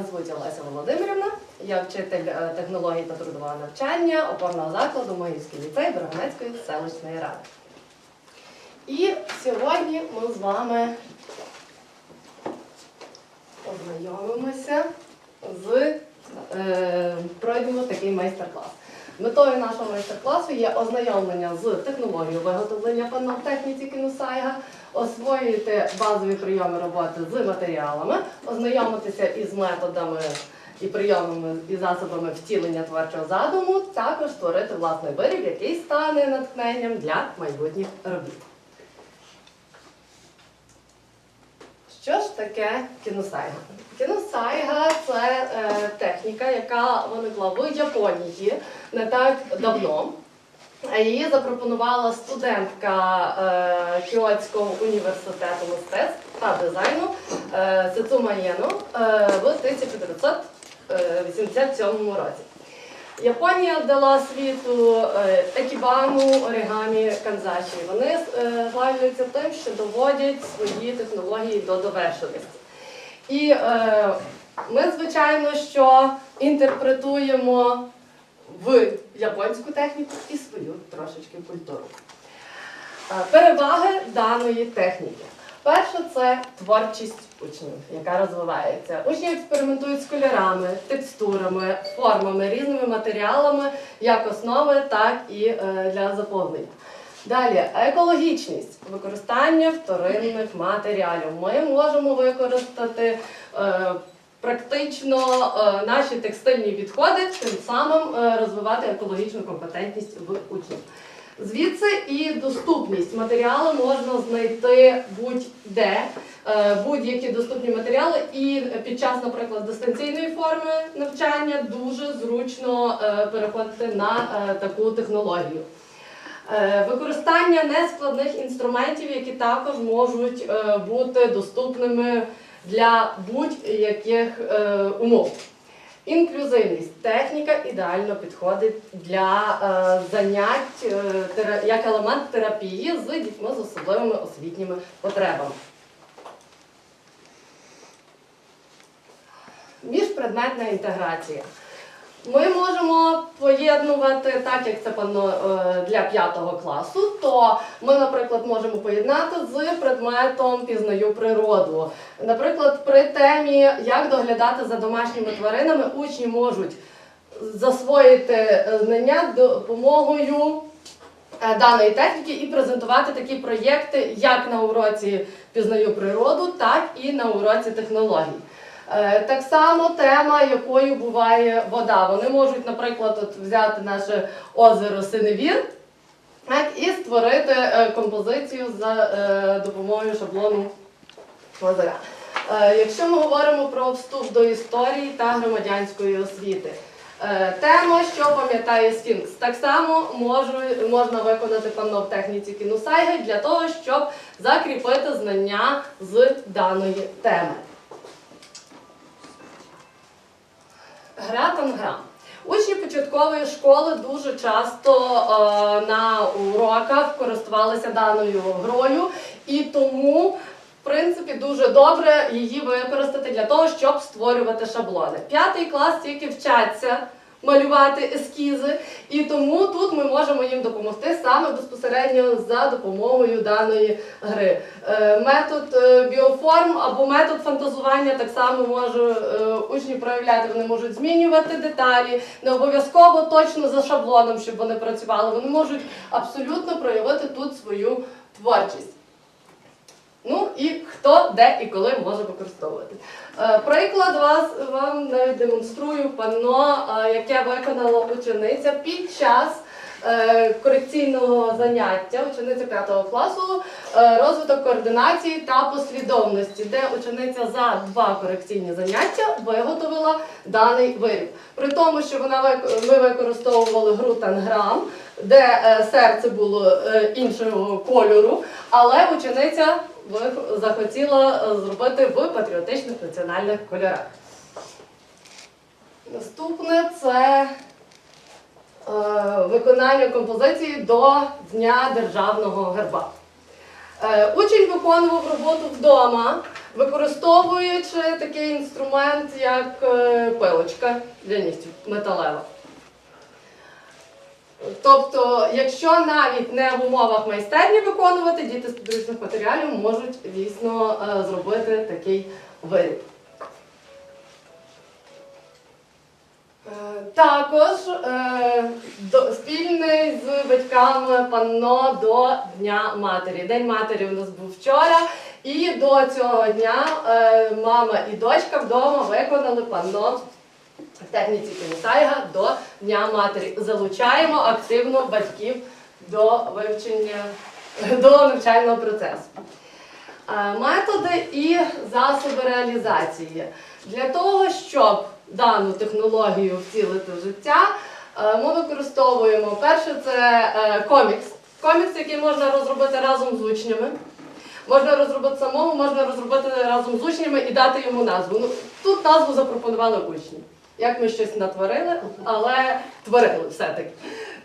Мене звуть Олеся Володимирівна. Я вчитель технології технологій та трудового навчання опорного закладу Могильський ліцей Бергонецької селищної ради. І сьогодні ми з вами ознайомимося з е, пройдемо такий майстер-клас. Метою нашого майстер-класу є ознайомлення з технологією виготовлення панно в техніці кіносайга, освоїти базові прийоми роботи з матеріалами, ознайомитися із методами і прийомами і засобами втілення творчого задуму, також створити власний виріб, який стане натхненням для майбутніх робіт. Що ж таке кіносайга? Кіносайга це е, техніка, яка виникла в Японії не так давно. Е, Її запропонувала студентка е, Кіотського університету мистецтв та дизайну е, Сецума Єно е, в 1987 році. Японія дала світу е, екібану, оригамі, канзачі. Вони е, славляться тим, що доводять свої технології до довершеності. І е, ми, звичайно, що інтерпретуємо в японську техніку і свою трошечки культуру. Е, Переваги даної техніки. Перше це творчість учнів, яка розвивається. Учні експериментують з кольорами, текстурами, формами, різними матеріалами, як основи, так і е, для заповнення. Далі екологічність, використання вторинних матеріалів. Ми можемо використати е, практично е, наші текстильні відходи, тим самим розвивати екологічну компетентність в учнів. Звідси і доступність матеріалу можна знайти будь-де, е, будь-які доступні матеріали, і під час, наприклад, дистанційної форми навчання дуже зручно е, переходити на е, таку технологію. Використання нескладних інструментів, які також можуть бути доступними для будь-яких умов. Інклюзивність. Техніка ідеально підходить для е, занять е, тера- як елемент терапії з дітьми з особливими освітніми потребами. Міжпредметна інтеграція. Ми можемо поєднувати, так як це е, для п'ятого класу, то ми, наприклад, можемо поєднати з предметом пізнаю природу. Наприклад, при темі як доглядати за домашніми тваринами, учні можуть засвоїти е, знання допомогою е, даної техніки і презентувати такі проєкти як на уроці пізнаю природу, так і на уроці технологій. Е, Так само тема, якою буває вода. Вони можуть, наприклад, от взяти наше озеро Синевір і створити е, композицію за е, допомогою шаблону озера. Якщо ми говоримо про вступ до історії та громадянської освіти. Тема, що пам'ятає Сфінкс, так само можу, можна виконати панно в техніці кінусайги для того, щоб закріпити знання з даної теми. Гра танграм. Учні початкової школи дуже часто е, на уроках користувалися даною грою, і тому, в принципі, дуже добре її використати для того, щоб створювати шаблони. П'ятий клас тільки вчаться малювати ескізи, і тому тут ми можемо їм допомогти саме безпосередньо за допомогою даної гри. Е, Метод е, біоформ або метод фантазування так само може е, учні проявляти. Вони можуть змінювати деталі, не обов'язково точно за шаблоном, щоб вони працювали. Вони можуть абсолютно проявити тут свою творчість. Ну і хто, де і коли може використовувати. Е, Приклад вас вам навіть демонструю панно, е, яке виконала учениця під час е, корекційного заняття, учениця 5 класу, розвиток координації та послідовності, де учениця за два корекційні заняття виготовила даний виріб. При тому, що вона ми використовували гру танграм, де серце було іншого кольору, але учениця ви- захотіла е, зробити в патріотичних національних кольорах. Наступне це е, виконання композиції до Дня державного герба. Е, Учень виконував роботу вдома, використовуючи такий інструмент, як пилочка для нігтів металева. Тобто, якщо навіть не в умовах майстерні виконувати, діти з підручних матеріалів можуть дійсно е, зробити такий виріб. Е, Також е, спільний з батьками панно до Дня матері. День матері у нас був вчора, і до цього дня мама і дочка вдома виконали панно в техніці Кінсайга до Дня матері. Залучаємо активно батьків до вивчення до навчального процесу. Е, Методи і засоби реалізації. Для того, щоб дану технологію втілити в життя, е, ми використовуємо перше це е, комікс. Комікс, який можна розробити разом з учнями. Можна розробити самому, можна розробити разом з учнями і дати йому назву. Ну, тут назву запропонували учні. Як ми щось натворили, але творили все-таки.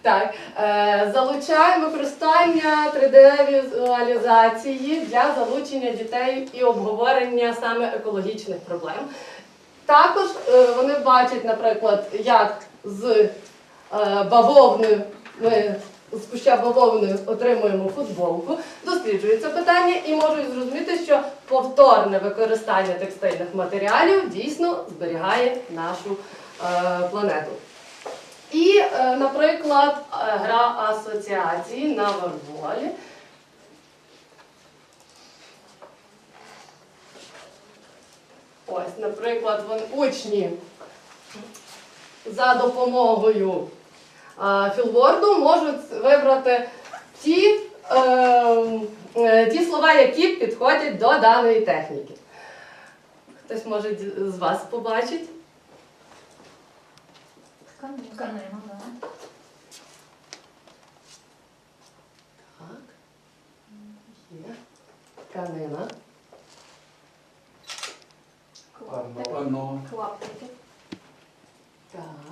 Так, е, залучаємо використання 3D-візуалізації для залучення дітей і обговорення саме екологічних проблем. Також е, вони бачать, наприклад, як з е, бавовни ми з куща бавовни отримуємо футболку, досліджують це питання і можуть зрозуміти, що повторне використання текстильних матеріалів дійсно зберігає нашу е, планету. І, е, наприклад, е, гра асоціації на верболі. Ось, наприклад, вон, учні за допомогою філворду можуть вибрати ті, е, е, ті слова, які підходять до даної техніки. Хтось може з вас побачить. Тканина, да. Так. Є. Тканина. Клаптик. Клаптики. Так.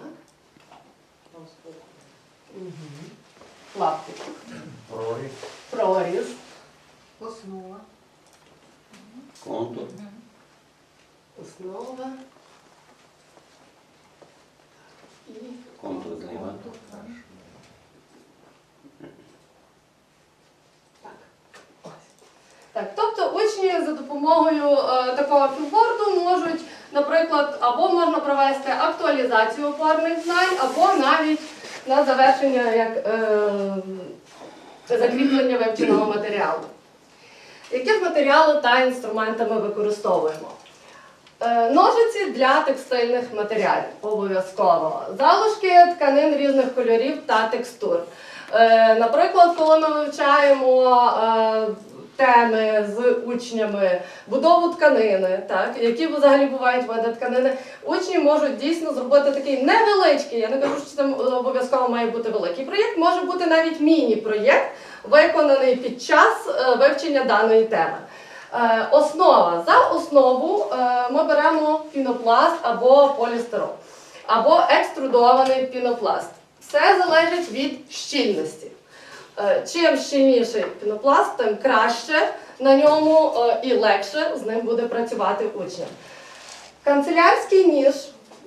Угу. Лаптик. Проріз. Проріз. Основа. Контур. Основа. І Контур зліва. так. Так, тобто учні за допомогою е, такого філборду можуть, наприклад, або можна провести актуалізацію опорних знань, або навіть на завершення як е, закріплення вивченого матеріалу. Які ж та інструменти ми використовуємо? Е, Ножиці для текстильних матеріалів обов'язково. Залишки тканин різних кольорів та текстур. Е, Наприклад, коли ми вивчаємо е, теми з учнями, будову тканини, так, які взагалі бувають види тканини, учні можуть дійсно зробити такий невеличкий, я не кажу, що це обов'язково має бути великий проєкт, може бути навіть міні-проєкт, виконаний під час е, вивчення даної теми. Е, Основа. За основу е, ми беремо пінопласт або полістирол, або екструдований пінопласт. Все залежить від щільності. Е, Чим щільніший пінопласт, тим краще на ньому е, і легше з ним буде працювати учням. Канцелярський ніж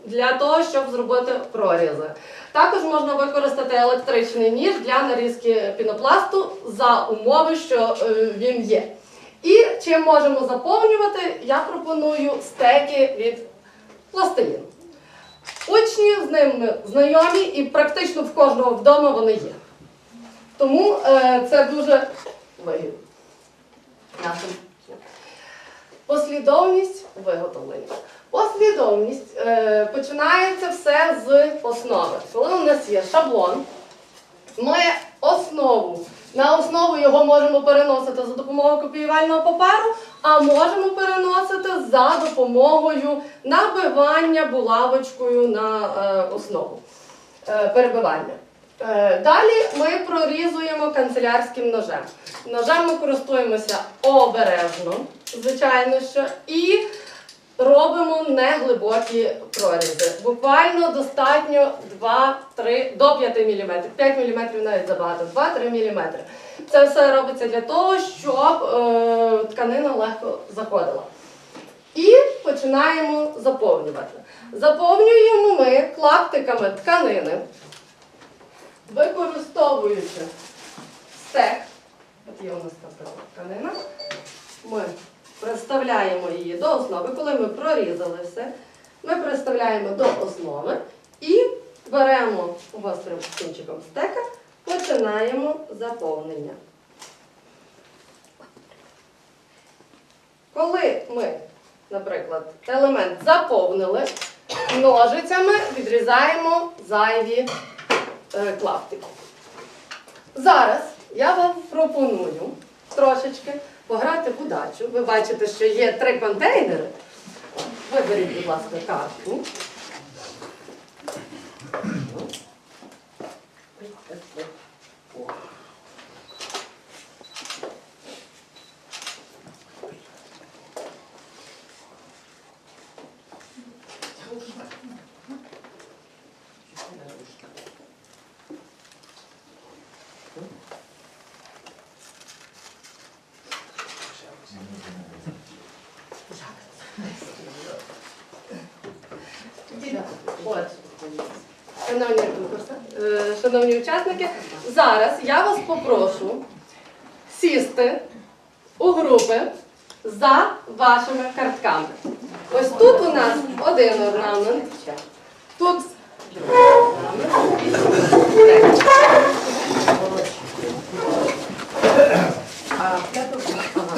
для того, щоб зробити прорізи. Також можна використати електричний ніж для нарізки пінопласту за умови, що е, він є. І чим можемо заповнювати, я пропоную стеки від пластиліну. Учні з ними знайомі і практично в кожного вдома вони є. Тому е, це дуже вигідно. Послідовність виготовлення. Послідовність е, починається все з основи. Коли у нас є шаблон, ми основу. На основу його можемо переносити за допомогою копіювального паперу, а можемо переносити за допомогою набивання булавочкою на е, основу перебивання. Е, Далі ми прорізуємо канцелярським ножем. Ножем ми користуємося обережно, звичайно що, і робимо неглибокі прорізи. Буквально достатньо 2-3 до 5 мм. 5 мм навіть забагато, 2-3 мм. Це все робиться для того, щоб е, тканина легко заходила. І починаємо заповнювати. Заповнюємо ми клаптиками тканини, використовуючи стек. От є у нас така тканина. Ми представляємо її до основи. Коли ми прорізали все, ми представляємо до основи і беремо гострим кінчиком стека, починаємо заповнення. Коли ми, наприклад, елемент заповнили, ножицями відрізаємо зайві е, клаптики. Зараз я вам пропоную трошечки пограти в удачу. Ви бачите, що є три контейнери. Виберіть, будь ласка, картку. От. Шановні, е, шановні учасники, зараз я вас попрошу сісти у групи за вашими картками. Ось тут у нас один орнамент, тут другий орнамент і тут третій. А, де тут? Ага.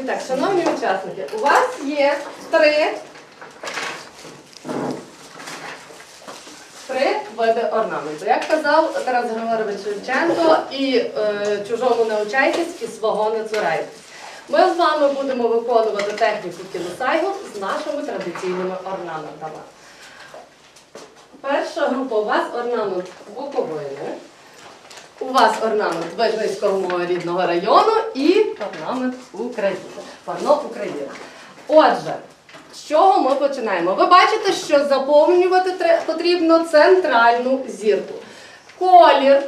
І Так, шановні учасники, у вас є три, три види орнаменту. Як казав Тарас Григорович Шевченко, і е, чужому не учайтесь, і свого не цурайтесь. Ми з вами будемо виконувати техніку кіносайгу з нашими традиційними орнаментами. Перша група у вас орнамент Буковини. У вас орнамент Вижницького мого рідного району і орнамент України. Панно України. Отже, з чого ми починаємо? Ви бачите, що заповнювати потрібно центральну зірку. Колір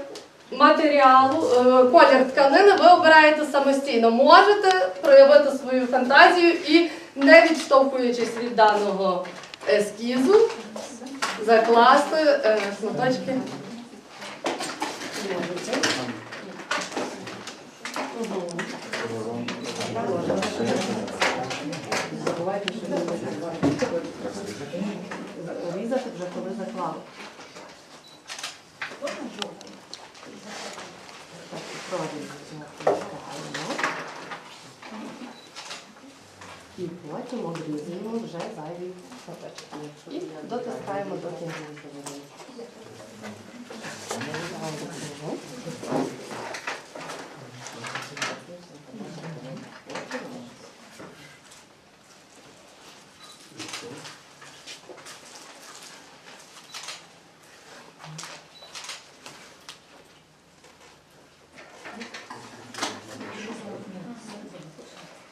матеріалу, е, колір тканини ви обираєте самостійно. Можете проявити свою фантазію і, не відштовхуючись від даного ескізу, закласти е, шматочки. Можете. Мгм. Забувайте, що не забувайте. Вже коли заклали. Так, правильно. І потім обрізуємо вже зайві шматочки. І дотискаємо до кінця.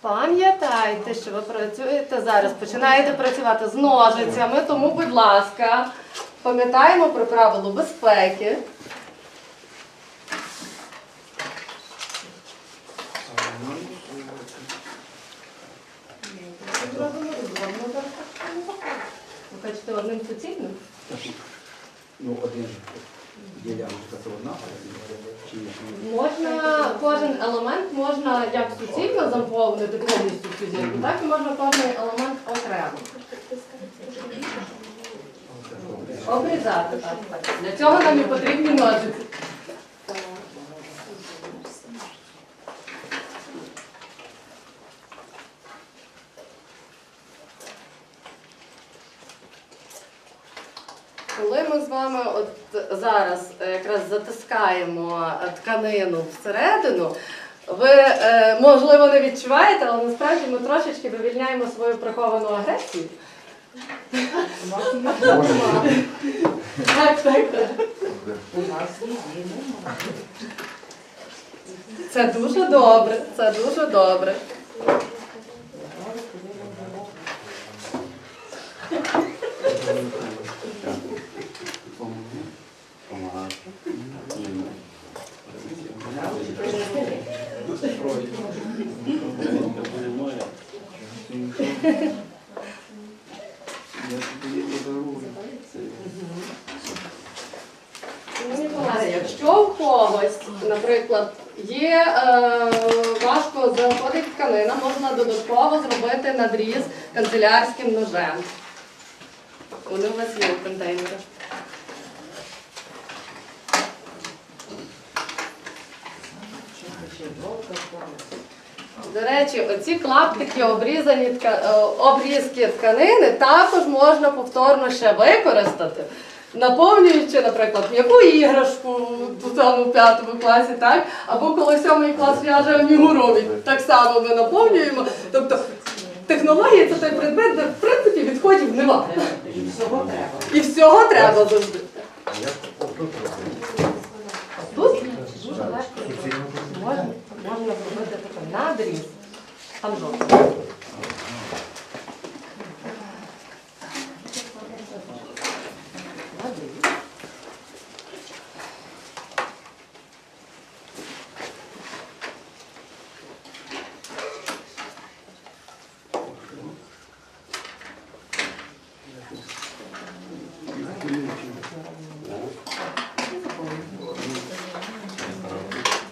Пам'ятайте, що ви працюєте зараз, починаєте працювати з ножицями, тому, будь ласка, пам'ятаємо про правила безпеки. Ви хочете одним суцільним? Ну, один діляночка це одна, чи? Можна кожен елемент можна як суцільно заповнити повністю цю зірку, так і можна кожен елемент окремо. Обрізати так. Для цього нам і потрібні ножиці. коли ми з вами от зараз е, якраз затискаємо е, тканину всередину, ви е, можливо не відчуваєте, але насправді ми трошечки вивільняємо свою приховану агресію. Так, так, так. Це дуже добре, це дуже добре. Помагати. Я тобі подарую. Шановні колеги, Якщо в когось, наприклад, є е, важко заходить тканина, можна додатково зробити надріз канцелярським ножем. Вони у вас є в контейнерах. До речі, оці клаптики, обрізані тка- е, обрізки тканини також можна повторно ще використати, наповнюючи, наприклад, м'яку іграшку у тому п'ятому класі, так? Або коли сьомий клас в'яже амігурові, так само ми наповнюємо. Тобто технологія це той предмет, де в принципі відходів немає. Всього треба. І всього треба завжди. Тут дуже легко можна, можна зробити такий надріз. Там жовтий. Надріз.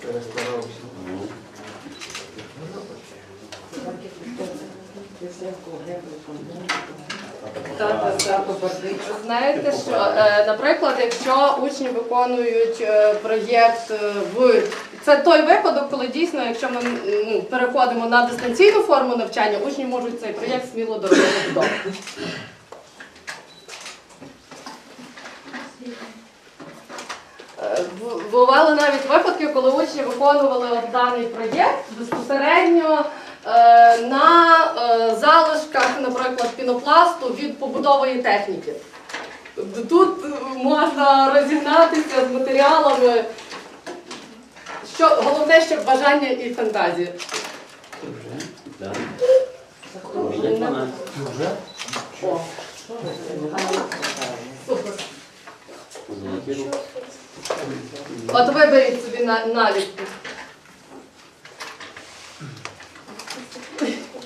Перестарався. Так, так, так. Знаєте, що, е, наприклад, якщо учні виконують е, проєкт е, в це той випадок, коли дійсно, якщо ми ну, переходимо на дистанційну форму навчання, учні можуть цей проєкт сміло доробити вдома. Е, Бували навіть випадки, коли учні виконували даний проєкт безпосередньо на залишках, наприклад, пінопласту від побудової техніки. Тут можна розігнатися з матеріалами. Що, головне, щоб бажання і фантазія. Да. От виберіть собі на, наліпку.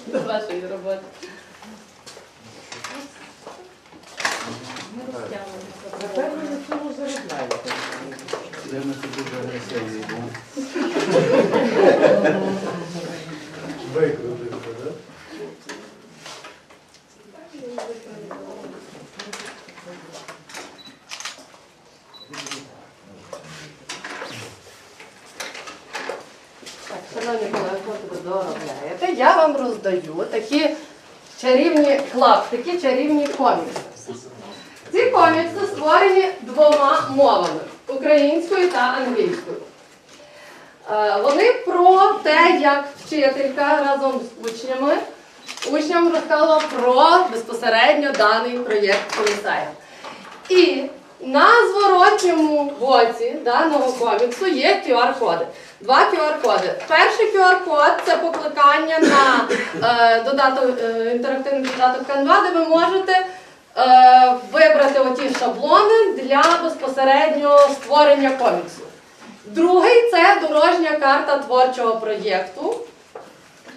До вашої роботи. Напевно, на цьому заробляєте. Я на це дуже агресивний був. Так, шановні колеги, поки ви доробляєте, я вам роздаю такі чарівні клаптики, чарівні комікси. Ці комікси створені двома мовами українською та англійською. Е, Вони про те, як вчителька разом з учнями учням розказувала про безпосередньо даний проєкт поліцая. І на зворотньому боці даного коміксу є QR-коди. Два QR-коди. Перший QR-код це покликання на е, додаток, е, інтерактивний додаток Canva, де ви можете е, вибрати оті шаблони для безпосередньо створення коміксу. Другий це дорожня карта творчого проєкту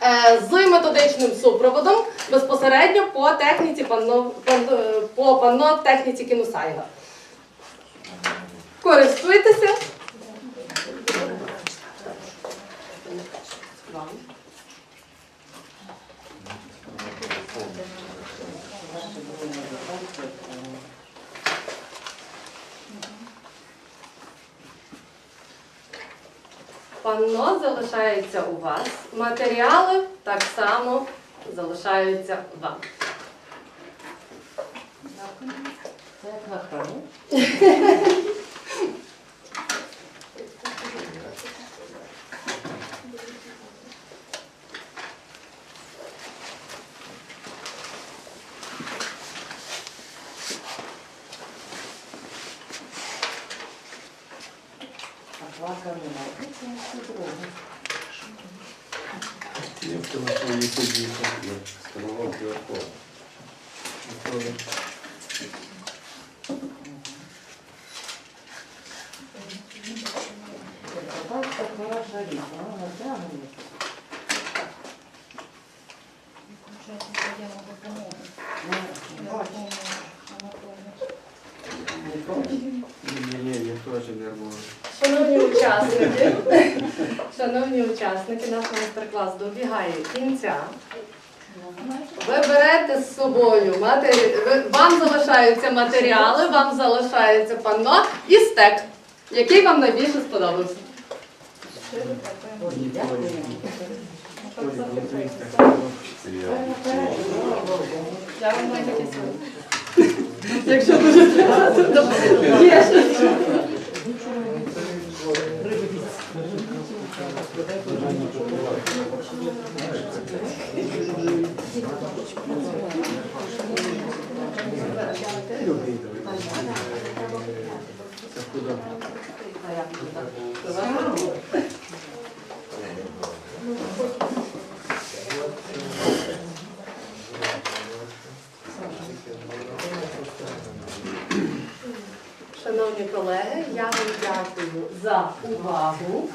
е, з методичним супроводом безпосередньо по техніці панно, панно- по панно техніці Кінусайга. Користуйтеся. Панно залишається у вас, матеріали так само залишаються вам. Це Це як на храму. А плакав немає. Це все друге. Я в телефоні сидів, я сканував QR-код. Готові. Так, так хороша річ, вона натягнена. Не бачиш. Не бачиш. Ні, ні, я теж нервую. Шановні учасники, шановні учасники, наш майстер-клас добігає кінця. Ви берете з собою вам залишаються матеріали, вам залишається панно і стек, який вам найбільше сподобався. Якщо дуже треба, то є? Шановні колеги, я вам дякую за увагу.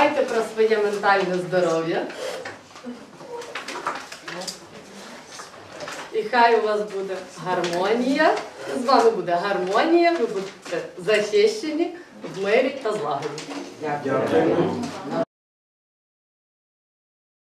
Дбайте про своє ментальне здоров'я. І хай у вас буде гармонія. З вами буде гармонія, ви будете захищені в мирі та злагоді. Дякую.